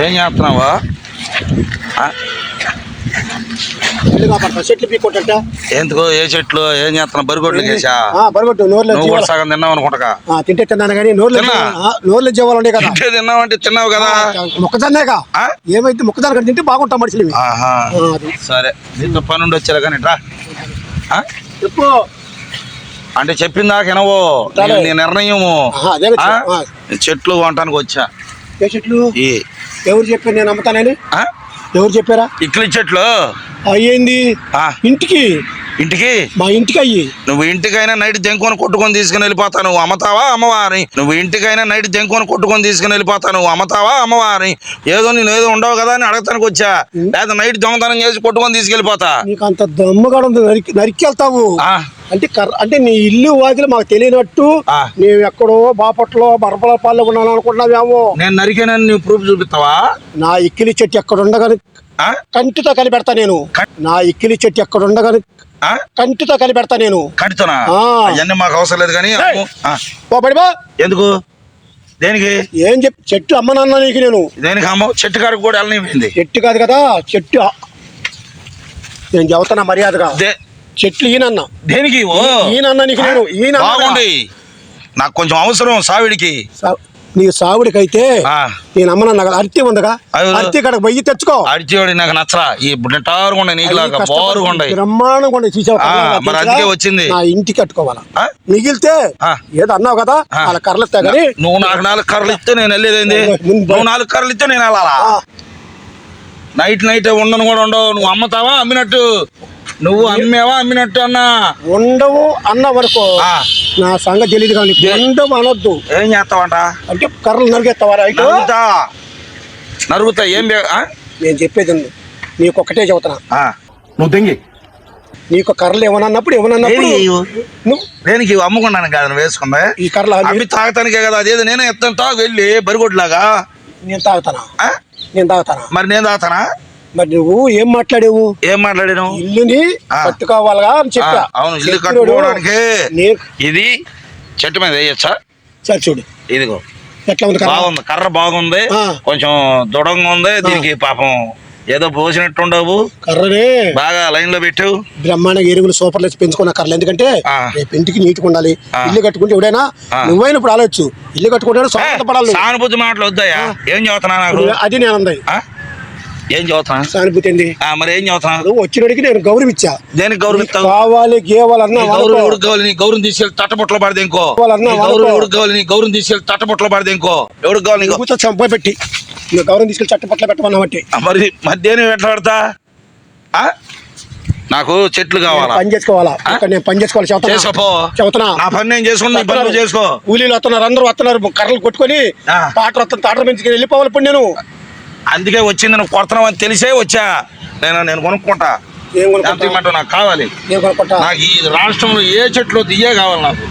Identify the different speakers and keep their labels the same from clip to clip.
Speaker 1: ఏం చేస్తున్నావా? ఎందుకు? ఏ చెట్లు? ఏం చేస్తున్నావు? బరిగొడ్లు కేసా
Speaker 2: బరగొట్టు నోర్లో
Speaker 1: నువ్వు కూడా సగం తిన్నావు అనుకుంటా.
Speaker 2: తింటే తిన్నాను కానీ నోర్లు? నోర్లు జీవాలు కదా.
Speaker 1: తింటే తిన్నావు అంటే తిన్నావు కదా?
Speaker 2: మొక్కజొన్నేగా? ఏమైతే మొక్కజొన్న కంటే తింటే బాగుంటాం మనుషులు.
Speaker 1: సరే నీతో పని ఉండి వచ్చారా కానీ రా?
Speaker 2: చెప్పు.
Speaker 1: అంటే చెప్పిన దాకా వినవు. నీ నిర్ణయము. చెట్లు కొనటానికి వచ్చా.
Speaker 2: ఏ చెట్లు? ఎవరు చెప్పారు? నేను అమ్ముతానని? ఎవరు చెప్పారా?
Speaker 1: ఇక్లి చెట్లు?
Speaker 2: అయ్యింది.
Speaker 1: ఆ,
Speaker 2: ఇంటికి.
Speaker 1: ఇంటికి?
Speaker 2: మా ఇంటికి అయ్యి
Speaker 1: నువ్వు ఇంటికైనా నైట్ దెంకొని కొట్టుకొని తీసుకుని వెళ్ళిపోతా నువ్వు అమ్మతావా అమ్మవారి నువ్వు ఇంటికైనా నైట్ దెంకొని కొట్టుకొని తీసుకుని వెళ్ళిపోతా నువ్వు అమ్మతావా అమ్మవారి ఏదో నేను ఏదో ఉండవు కదా అని అడగటానికి వచ్చా. లేదా నైట్ దొంగతనం చేసి కొట్టుకొని తీసుకెళ్ళిపోతా.
Speaker 2: నీకు అంత దమ్ముగా ఉంది. నరికి నరికి వెళ్తావు
Speaker 1: ఆ,
Speaker 2: అంటే కర్ర అంటే నీ ఇల్లు వాకిలు మాకు తెలియనట్టు. నీవు ఎక్కడో బాపట్లో బరపలపాల్లో ఉన్నాను అనుకుంటున్నావేమో.
Speaker 1: నేను నరికేనని నువ్వు ప్రూఫ్ చూపిస్తావా?
Speaker 2: నా ఇక్కిలి చెట్టు ఎక్కడ ఉండగాని? కంటితో కలిపెడతా నేను. నా ఇక్కిలి చెట్టు ఎక్కడ ఉండగాని? కంటితో కలిపెడతా నేను.
Speaker 1: కడుతున్నా
Speaker 2: ఆ.
Speaker 1: అవన్నీ మాకు అవసరం లేదు కానీ
Speaker 2: బడిబా
Speaker 1: ఎందుకు? దేనికి?
Speaker 2: ఏం చెప్పి చెట్టు అమ్మనన్నా నీకు నేను.
Speaker 1: దేనికి అమ్మ? చెట్టు కాడికి కూడా వెళ్ళనిపోయింది.
Speaker 2: చెట్టు కాదు కదా చెట్టు. నేను చెబుతున్నా మర్యాదగా. చెట్లు ఈయనన్నా.
Speaker 1: దేనికి?
Speaker 2: ఈయనన్నా నీకు నేను ఈయన
Speaker 1: బాగుంది. నాకు కొంచెం అవసరం సావిడికి.
Speaker 2: నీ సావుడికైతే నేను అమ్మనన్నా కదా అరితి ఉందగా. అరితి కడకు పోయి తెచ్చుకో.
Speaker 1: అడిచేవాడి నాకు నచ్చరా? ఈ నిటారుగా
Speaker 2: అవి కష్టపడి.
Speaker 1: బారుగా ఉండే
Speaker 2: బ్రహ్మాండంగా ఉండే చూసావా?
Speaker 1: అందుకే వచ్చింది.
Speaker 2: నా ఇంటికి కట్టుకోవాలా? మిగిలితే. ఏదో అన్నావు కదా. వాళ్ళ కర్రలు ఎత్తా కానీ.
Speaker 1: నువ్వు నాకు నాలుగు కర్రలు ఇస్తే నేను వెళ్ళేదేంది నువ్వు నాలుగు కర్రలు ఇస్తే నేను వెళ్ళాలా? నైట్ నైట్ ఉండను కూడా ఉండవు. నువ్వు అమ్ముతావా? అమ్మినట్టు. నువ్వు అమ్మేవా అమ్మినట్టు అన్నా?
Speaker 2: ఉండవు అన్నావు అనుకో
Speaker 1: ఆ,
Speaker 2: నా సంగతి తెలియదు కానీ ఉండవు అనొద్దు.
Speaker 1: ఏం చేస్తావంట?
Speaker 2: అంటే కర్రలు నరిగేస్తావా రైట్
Speaker 1: నరుగుతా. ఏం?
Speaker 2: నేను చెప్పేది. నీకు ఒక్కటే చెబుతున్నా.
Speaker 1: ఆ, నువ్వు తెంగి
Speaker 2: నీకు కర్రలు ఏమనన్నప్పుడు ఏమనన్నప్పుడు
Speaker 1: దేనికి అమ్ముకున్నాను కాదు నువ్వు వేసుకుందా
Speaker 2: ఈ కర్రలు
Speaker 1: అమ్మి తాగటానికే కదా అదేదో? నేనే ఎత్తాను. తాగు వెళ్ళి బరిగొడ్లాగా
Speaker 2: నేను తాగుతానా? నేను తాగుతానా?
Speaker 1: మరి నేను తాగుతానా?
Speaker 2: మరి నువ్వు ఏం మాట్లాడేవు?
Speaker 1: ఏం మాట్లాడాను
Speaker 2: ఇల్లుని. కట్టుకోవాలిగా అని చెప్పా.
Speaker 1: అవును ఇల్లు కట్టుకోవడానికి ఇది చెట్టు మీద వేయచ్చా?
Speaker 2: సరే చూడు.
Speaker 1: ఇదిగో.
Speaker 2: ఎట్లా ఉంది కర్ర?
Speaker 1: బాగుంది కర్ర బాగుంది. కొంచెం దృఢంగా ఉంది దీనికి పాపం ఏదో పోసినట్టు ఉండవు
Speaker 2: కర్రనే.
Speaker 1: బాగా లైన్లో పెట్టావు
Speaker 2: బ్రహ్మాండంగా ఎరువులు సూపర్లు వేసి పెంచుకున్న కర్రలు. ఎందుకంటే. రేపు ఇంటికి నీట్గా ఉండాలి. ఇల్లు కట్టుకుంటే ఎవడైనా. నువ్వైనా ఇప్పుడు ఆలోచు ఇల్లు కట్టుకుంటే
Speaker 1: సానుభూతి మాటలు వద్దాయా? ఏం చదువుతున్నా
Speaker 2: అది నేను?
Speaker 1: ఏం చదువుతున్నా
Speaker 2: సానుభూతి
Speaker 1: ఆ, మరి ఏం చదువుతున్నా
Speaker 2: నువ్వు వచ్చినడికి నేను గౌరవిచ్చా.
Speaker 1: దేనికి గౌరవిస్తావు
Speaker 2: కావాలి గేవాలన్నా
Speaker 1: గౌరవం ఎవరికి కావాలి? నీ గౌరవం తీసుకెళ్ళి తట్టబొట్లో పడదు ఇంకో. గౌరవం. ఎవరికి కావాలి? నీ గౌరవం తీసుకెళ్ళి తట్టబొట్లో పడదు ఇంకో. ఎవరికి కావాలి? నీకు
Speaker 2: చంప పెట్టి నువ్వు గౌరవం తీసుకెళ్ళి చట్టపట్ల పెట్టమన్నా బట్టి
Speaker 1: ఆ, మరి మధ్యాహ్నం ఎట్లా పడతా? ఆ? నాకు చెట్లు కావాలా?
Speaker 2: పని చేసుకోవాలా? నేను పని చేసుకోవాలి.
Speaker 1: చేసుకోపో.
Speaker 2: చెబుతున్నా.
Speaker 1: నా పని నేను చేసుకుని చేసుకో.
Speaker 2: కూలీలు వస్తున్నారు అందరూ వస్తున్నారు కర్రలు కొట్టుకొని. టాటర్ వస్తుంది టాటర్ పెంచుకొని వెళ్ళిపోవాలి ఇప్పుడు నేను.
Speaker 1: అందుకే వచ్చింది నువ్వు కొడుతున్నావు అని తెలిసే వచ్చా. నేను నేను కొనుక్కుంటా.
Speaker 2: ఏం
Speaker 1: ఎంత
Speaker 2: కొనుక్కుంటా
Speaker 1: ఇమ్మంటావు నాకు కావాలి. నాకు ఈ రాష్ట్రంలో ఏ చెట్లు దియ్యే కావాలి నాకు?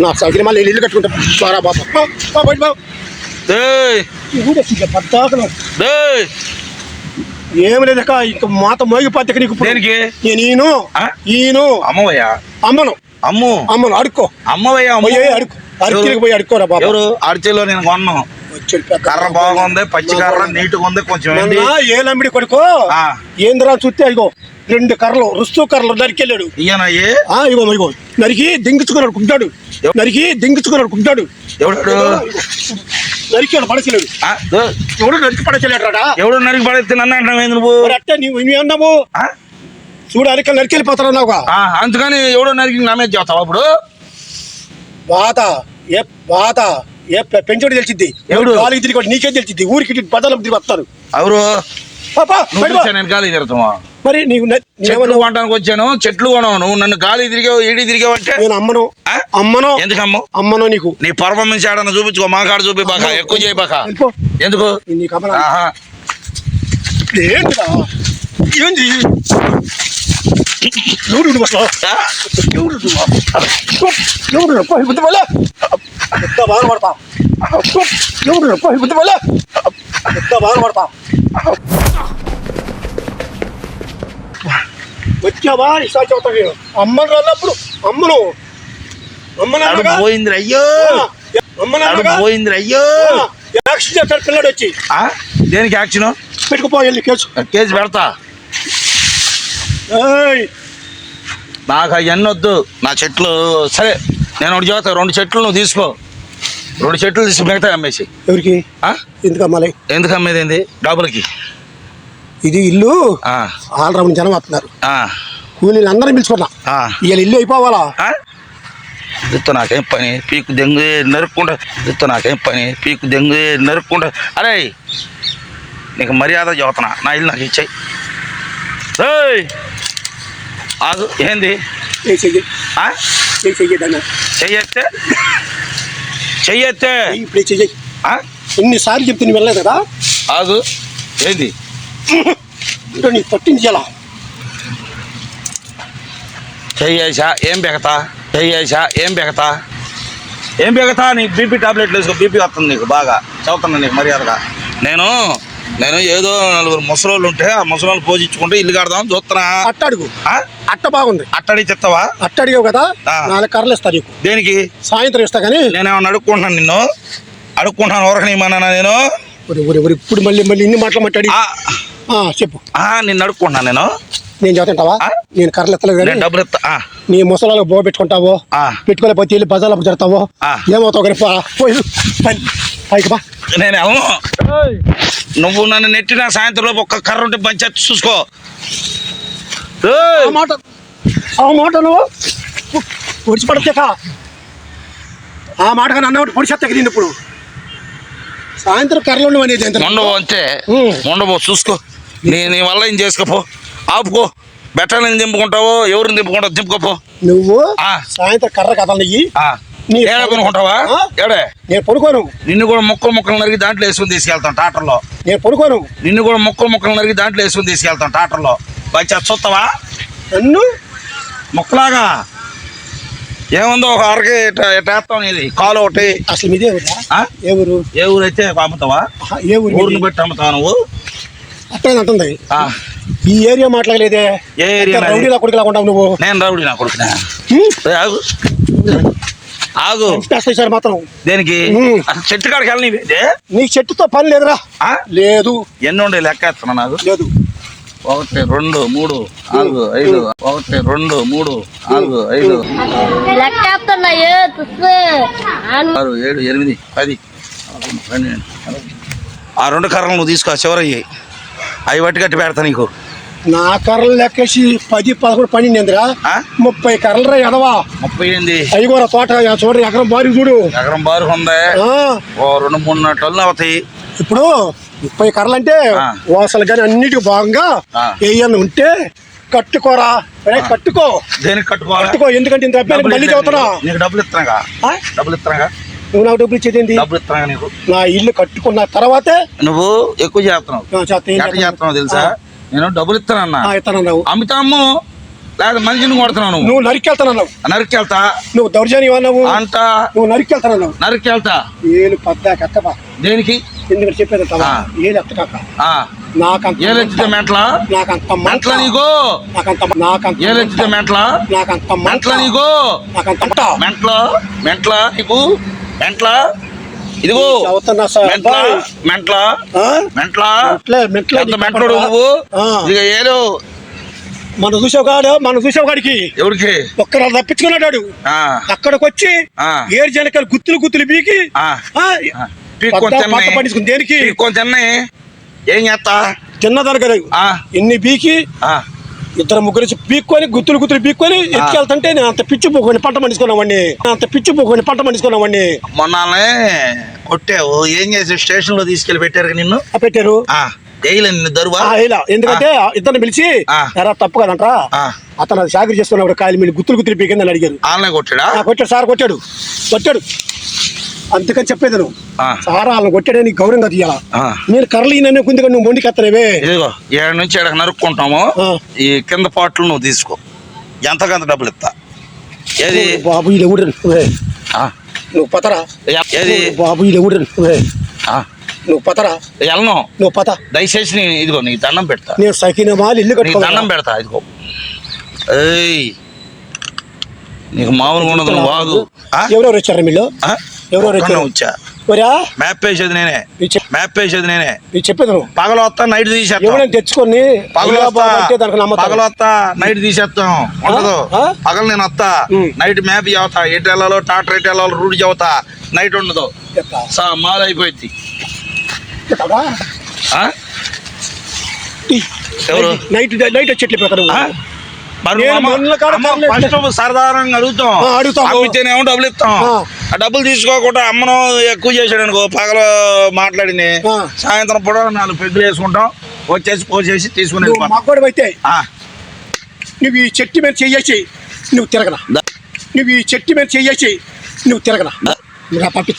Speaker 2: నా సగిరి మళ్ళీ ఇల్లు కట్టుకుంటా. పోరా బాబా. ఏం లేదక్క ఇంక మాత మోగిపోతే నీకు.
Speaker 1: దేనికి?
Speaker 2: నేను? ఈను? ఈను?
Speaker 1: అమ్మవయ్యా?
Speaker 2: అమ్మను.
Speaker 1: అమ్ము.
Speaker 2: అమ్మను అడుక్కో.
Speaker 1: అమ్మవయ్యా అమ్ము.
Speaker 2: పోయి అడుక్కో. అరికిరికి పోయి అడుక్కోరా బాబా.
Speaker 1: ఎవరు? అడిచేలో నేను కొన్నాను కర్ర బాగుంది పచ్చి కర్ర నీట్గా ఉంది కొంచెం
Speaker 2: ఏ లంబిడి కొడుకో
Speaker 1: ఆ.
Speaker 2: ఏందిరా చూస్తే ఇగో రెండు కర్రలు రుస్తు కర్రలు నరికెళ్ళాడు. ఆ ఇగో ఇగో నరికి దింగించుకున్నాడు కుంటాడు. నరికి దింగించుకున్నాడు కుంటాడు.
Speaker 1: ఎవడు
Speaker 2: నరికాడు పడచలేడు. ఎవడు నరికి పడచలేడు రాడా
Speaker 1: ఎవడు నరికి పడేస్తే నన్ను అంటున్నావు నువ్వు?
Speaker 2: అట్టే నీవు ఇవి అన్నావు? చూడు అరికలు నరికెళ్ళిపోతారన్నావుగా.
Speaker 1: ఆ, అందుకని ఎవడో నరికి నా మీద చేస్తావు అప్పుడు
Speaker 2: బాధ ఏ బాధ ఏ పెంచుడు తెలిసిద్ది.
Speaker 1: ఎవడు?
Speaker 2: గాలికి తిరిగి నీకే తెలిసిద్ది? ఊరికి బదలం తిరిగి వస్తారు.
Speaker 1: ఎవరు
Speaker 2: పాపా,
Speaker 1: నువ్వు నేను గాలి తిరుగుతావా?
Speaker 2: మరి నీకు
Speaker 1: చెట్లు కొనడానికి వచ్చాను చెట్లు కొనవు నువ్వు నన్ను గాలి తిరిగావు ఈడి తిరిగావు అంటే
Speaker 2: నేను అమ్మను? అమ్మను
Speaker 1: ఎందుకమ్మ
Speaker 2: అమ్మను నీకు
Speaker 1: నీ పర్ఫార్మెన్స్ ఏడన్నా చూపించుకో మా కాడ చూపి బాక ఎక్కువ చేయి బాక. ఎందుకు
Speaker 2: నీకు అమ్మను
Speaker 1: ఆహా
Speaker 2: ఏంటిరా ఏంది ఎవడు నువ్వు వచ్చావా ఇసా చదువుతావి అమ్మను రానప్పుడు అమ్మను. అమ్మను
Speaker 1: అడుగు
Speaker 2: అనగా
Speaker 1: పోయింది అయ్యో.
Speaker 2: అమ్మను
Speaker 1: అడుగు
Speaker 2: అనగా
Speaker 1: పోయింది అయ్యో.
Speaker 2: యాక్షన్ చేస్తాడు పిల్లడు వచ్చి.
Speaker 1: ఆ? దేనికి యాక్షన్?
Speaker 2: పెట్టుకుపో వెళ్ళి కేసు.
Speaker 1: కేసు పెడతా. నాకు అవన్నీ వద్దు. నా చెట్లు సరే నేను ఒకటి చెబుతా రెండు చెట్లు నువ్వు తీసుకో. రెండు చెట్లు తీసి మిగతా అమ్మేసి.
Speaker 2: ఎవరికి?
Speaker 1: ఆ?
Speaker 2: ఎందుకు అమ్మాలి?
Speaker 1: ఎందుకు అమ్మేది ఏంది? డబ్బులకి.
Speaker 2: ఇది ఇల్లు.
Speaker 1: ఆ,
Speaker 2: ఆలరాముని జనం వస్తున్నారు కూలీలు అందరం పిలుచుకున్నా
Speaker 1: ఆ.
Speaker 2: వీళ్ళ ఇల్లు అయిపోవాలా?
Speaker 1: ఆ? ఇత్త నాకేం పని? పీకు దెంగు నరుక్కుంటా. ఇత్త నాకేం పని? పీకు దెంగు నరుక్కుంటా. అరే నీకు మర్యాద చదువుతున్నా నా ఇల్లు నాకు ఇచ్చాయి. ఏయ్! ఆగు. ఏంది? చెయ్యెత్తే? చెయ్యెత్తే?
Speaker 2: ఇప్పుడు చెయ్యి.
Speaker 1: ఆ?
Speaker 2: ఎన్నిసార్లు చెప్తే నువ్వు వెళ్ళలేదు కదా?
Speaker 1: ఆగు. ఏంది?
Speaker 2: ఇంకా నీకు పట్టించాలా
Speaker 1: చెయ్యేసా ఏం బెగతా? చెయ్యేసా ఏం బెగతా? ఏం బెగతా? నీకు బీపీ టాబ్లెట్లు వేసుకో బీపీ వస్తుంది నీకు బాగా చదువుతున్నా నీకు మర్యాదగా. నేను నేను ఏదో నలుగురు ముసలోళ్ళు ఉంటే ఆ ముసలోళ్ళు పోజించుకుంటే ఇల్లు కడదాం చూస్తున్నా.
Speaker 2: అట్ట అడుగు
Speaker 1: ఆ?
Speaker 2: అట్ట బాగుంది.
Speaker 1: అట్టడి చెత్తవా?
Speaker 2: అట్ట అడిగావు కదా. నాలుగు కర్రలు ఇస్తా నీకు.
Speaker 1: దేనికి?
Speaker 2: సాయంత్రం ఇస్తా కానీ.
Speaker 1: నేనేమన్నా అడుక్కుంటున్నాను నిన్ను? అడుక్కుంటాను ఊరకనేమన్నా నేను?
Speaker 2: ఇప్పుడు మళ్ళీ మళ్ళీ ఇన్ని మాటలు మాట్లాడి. చెప్పు.
Speaker 1: ఆ, నిన్ను అడుక్కుంటున్నాను నేను.
Speaker 2: నేను చదువుతుంటావా? నేను కర్రలు ఎత్తలేదు
Speaker 1: నేను డబ్బులు
Speaker 2: నీ ముసలాలకు బో పెట్టుకుంటావో?
Speaker 1: ఆ.
Speaker 2: పెట్టుకోలేకపోతే వెళ్ళి బజార్లకు జరుగుతావో
Speaker 1: ఆ.
Speaker 2: ఏమవుతావు కానీ పో, పోయి పై- పైకి బా.
Speaker 1: నేను నువ్వు నన్ను నెట్టిన సాయంత్రంలోపు ఒక్క కర్ర ఉంటే పంచాయతీ చూసుకో. ఏయ్!
Speaker 2: ఆ మాట ఆ మాట నువ్వు పొడిచిపడతాక. ఆ మాట కానీ అన్న పొడిచేస్తాక నేను ఇప్పుడు. సాయంత్రం కర్రలు ఉండవు అనేది ఎంత
Speaker 1: ఉండవు అంతే. ఉండవు చూసుకో. నీ నీ వల్ల ఏం చేసుకోపో? ఆపుకో. బెట్టని దింపుకుంటావో ఎవరిని దింపుకుంటావు దింపుకోపో
Speaker 2: నువ్వు
Speaker 1: ఆ.
Speaker 2: సాయంత్రం కర్ర
Speaker 1: ఏడ కొనుక్కుంటావా? ఏడే?
Speaker 2: నేను పడుకోను.
Speaker 1: నిన్ను కూడా ముక్కలు ముక్కలు నరికి దాంట్లో వేసుకుని తీసుకెళ్తాం టాటర్లో
Speaker 2: నేను పడుకోను.
Speaker 1: నిన్ను కూడా ముక్కలు ముక్కలు నరికి దాంట్లో వేసుకుని తీసుకెళ్తాం టాటర్లో పంచాయతీ చూస్తావా?
Speaker 2: నన్ను?
Speaker 1: ముక్కలాగా. ఏముందో ఒక అరకి వేస్తాం ఇది. కాలు ఒకటి.
Speaker 2: అసలు
Speaker 1: ఆ?
Speaker 2: ఏ ఊరు?
Speaker 1: ఏ ఊరు అయితే అమ్ముతావా
Speaker 2: ఏ ఊరు
Speaker 1: ఊరిని? బట్టి అమ్ముతావా నువ్వు?
Speaker 2: అట్లే అంటుంది
Speaker 1: ఆ.
Speaker 2: ఈ ఏరియా మాట్లాడలేదే.
Speaker 1: ఏ ఏరియా నాది?
Speaker 2: రౌడీలా కొడుకులా ఉంటావు నువ్వు?
Speaker 1: నేను రౌడీ నా కొడుకునా? ఆగు. ఆగు.
Speaker 2: సార్ మాత్రం.
Speaker 1: దేనికి? చెట్టు కాడికి వెళ్ళని
Speaker 2: నీకు చెట్టుతో పని లేదురా.
Speaker 1: ఆ?
Speaker 2: లేదు.
Speaker 1: ఎన్ని ఉండే లెక్క నాకు?
Speaker 2: లేదు.
Speaker 1: ఒకటి రెండు మూడు నాలుగు ఐదు. ఒకటి రెండు మూడు నాలుగు ఐదు. ఆరు ఏడు ఎనిమిది పది. ఆ రెండు కర్రలు నువ్వు తీసుకో చివరయ్యి. అవి వట్టి కట్టి పెడతా నీకు.
Speaker 2: నా కర్రలు లెక్కేసి పది పదకొండు పన్నెండురా? ముప్పై కర్రలు రా ఎదవా
Speaker 1: ముప్పై ఎనిమిది.
Speaker 2: అయ్యగోర తోట చూడరు ఎకరం బారి చూడు.
Speaker 1: ఎకరం బారు ఉంది. రెండు మూడు టన్నులు అవుతాయి.
Speaker 2: ఇప్పుడు ముప్పై కర్రలు అంటే
Speaker 1: ఆ.
Speaker 2: వాసలు కానీ అన్నిటికి భాగంగా. ఏయన్న ఉంటే కట్టుకోరా. కట్టుకో.
Speaker 1: దేనికి కట్టుకోవాలి?
Speaker 2: కట్టుకో ఎందుకంటే ఇంత మళ్ళీ చదువుతున్నా
Speaker 1: నీకు. డబ్బులు ఇస్తానుగా?
Speaker 2: ఆ?
Speaker 1: డబ్బులు ఇస్తానుగా?
Speaker 2: నువ్వు నాకు డబ్బులు ఇచ్చేది?
Speaker 1: డబ్బులు ఇస్తానుగా నీకు.
Speaker 2: నా ఇల్లు కట్టుకున్న తర్వాతే
Speaker 1: నువ్వు ఎక్కువ చేస్తున్నావు. ఎట్లా
Speaker 2: చేస్తాను?
Speaker 1: చేస్తున్నావు తెలుసా? నేను డబ్బులు ఇస్తానన్నా.
Speaker 2: ఇస్తానన్నావు.
Speaker 1: అమితాము లేదా మనిషిని కొడుతున్నావు నువ్వు.
Speaker 2: నరికెళ్తానన్నావు.
Speaker 1: నరికెళ్తా.
Speaker 2: నువ్వు దౌర్జన్యం అన్నావు.
Speaker 1: అంట.
Speaker 2: నువ్వు నరికెళ్తానన్నావు.
Speaker 1: నరికెళ్తా.
Speaker 2: ఏలు పద్దాక ఎత్తపా
Speaker 1: దేనికి?
Speaker 2: ఎందుకంటే చెప్పేది. ఏలు ఎత్తకాక.
Speaker 1: ఆ.
Speaker 2: నాకంత
Speaker 1: ఏలెత్తితే మెంట్ల?
Speaker 2: నాకంత
Speaker 1: మెంట్ల
Speaker 2: మంట
Speaker 1: నీకు?
Speaker 2: నాకంత నాకంత
Speaker 1: ఏలెత్తితే మెంట్ల?
Speaker 2: నాకంత
Speaker 1: మెంట్ల
Speaker 2: మంట
Speaker 1: నీకు?
Speaker 2: నాకంత మంట.
Speaker 1: మెంట్ల? మెంట్ల నీకు? మెంట్ల? ఇదిగో. మెంట్ల. మెంట్ల?
Speaker 2: ఆ?
Speaker 1: మెంట్ల?
Speaker 2: మెట్లే మెట్లే
Speaker 1: ఎంత మెంటోడు? నువ్వు. ఇక ఏలు
Speaker 2: మనం చూసావు కాడు మనం చూసావు కాడికి
Speaker 1: ఎవరికి
Speaker 2: ఒక్కరు తప్పించుకున్నాడు
Speaker 1: ఆ,
Speaker 2: అక్కడికి వచ్చి
Speaker 1: ఆ.
Speaker 2: ఏడు జనకాలు గుత్తులు గుత్తులు బీకి
Speaker 1: ఆ,
Speaker 2: ఆ,
Speaker 1: ఆ. పీక్కొని
Speaker 2: పద్దా-
Speaker 1: తిన్నాయి.
Speaker 2: పంట పండించుకుని దేనికి?
Speaker 1: తిన్నాయి ఏం చేస్తా?
Speaker 2: తిన్నదాని కదా
Speaker 1: ఆ,
Speaker 2: ఎన్ని బీకి
Speaker 1: ఆ,
Speaker 2: ఇద్దరు ముగ్గురు పీక్కొని గుత్తులు గుత్తులు పీక్కొని ఎత్తుకెళ్తుంటే నేను అంత పిచ్చి పోకొని పంట పండించుకున్నామండి. అంత పిచ్చి పోకొని పంట పండించుకున్నామండి.
Speaker 1: మొన్ననే కొట్టావు. ఏం చేసి స్టేషన్లో తీసుకెళ్ళి పెట్టారు. నిన్ను
Speaker 2: పెట్టారు ఎందుకంటే ఇద్దరిని పిలిచి తప్పు కదంట. అతను అది చాకరీ చేస్తున్నప్పుడు కాయలు మీరు గుత్తులు గుత్తులు పీకిందని అడిగారు.
Speaker 1: కొట్టాడు
Speaker 2: సార్ కొట్టాడు. కొట్టాడు. అందుకని చెప్పేది నువ్వు. సార్ వాళ్ళని కొట్టాడని గౌరవంగా తీయాలా. నేను కర్రలు కుందిగా నువ్వు మొండికి ఎత్తలేవే
Speaker 1: ఇదిగో ఏడు నుంచి ఏడకి నరుక్కుంటాము. ఈ కింద పాటలు నువ్వు తీసుకో. ఎంతకంత డబ్బులు ఇస్తా? ఏది?
Speaker 2: బాబు ఇది ఎవడు
Speaker 1: ఆ,
Speaker 2: నువ్వు పతరా?
Speaker 1: ఏది?
Speaker 2: బాబు ఇది ఎవడు నువ్వు పతరా?
Speaker 1: వెళ్ళను
Speaker 2: నువ్వు పత.
Speaker 1: దయచేసి నీ ఇదిగో నీకు దండం పెడతా.
Speaker 2: నేను సకిన మాలు ఇల్లు
Speaker 1: నీకు దండం పెడతా ఇదిగో. ఏయ్. నీకు మామూలుగా ఉండదు నువ్వు వాగు?
Speaker 2: ఎవరెవరు వచ్చారు మీరు
Speaker 1: ఆ?
Speaker 2: ఎవరెవరు వచ్చారు?
Speaker 1: వచ్చా
Speaker 2: ఒరా
Speaker 1: మ్యాప్ వేసేది నేనే.
Speaker 2: చెప్-
Speaker 1: మ్యాప్ వేసేది నేనే.
Speaker 2: చెప్పేది నువ్వు.
Speaker 1: పగలు వస్తా నైట్ తీసేస్తాం.
Speaker 2: తెచ్చుకొని
Speaker 1: పగలు
Speaker 2: ఇలా
Speaker 1: వస్తా
Speaker 2: బాబు అంటే దానికి నమ్మతావు.
Speaker 1: పగలు వస్తా నైట్ తీసేస్తాం. ఉండదు.
Speaker 2: ఆ?
Speaker 1: పగలు నేను వస్తా
Speaker 2: ఉమ్.
Speaker 1: నైట్ మ్యాప్ చదువుతా. ఎటు వెళ్ళాలో టాటర్ ఎటు వెళ్ళాలో రూట్ చదువుతా. నైట్ ఉండదు. సా మాల్ అయిపోయింది ఎవరు?
Speaker 2: నైట్ నైట్ వచ్చేట్లు పెడతాను
Speaker 1: ఆ? ఫస్ట్ సరదారంగా అడుగుతాం. అమ్మితేనేమో డబ్బులు ఇస్తాం డబ్బులు తీసుకోకుండా అమ్మను ఎక్కువ చేసాడు అనుకో పగలు మాట్లాడింది.
Speaker 2: ఆ.
Speaker 1: సాయంత్రం పూట నాలుగు పెగ్గులు వేసుకుంటాం. వచ్చేసి పోసేసి తీసుకుని
Speaker 2: అయితే నువ్వు ఈ చెట్టు మీద చెయ్యేసి నువ్వు తిరగనా?
Speaker 1: దా.
Speaker 2: నువ్వు ఈ చెట్టు మీద చెయ్యేసి నువ్వు తిరగనా?
Speaker 1: దా.
Speaker 2: నువ్వు రా పంపి.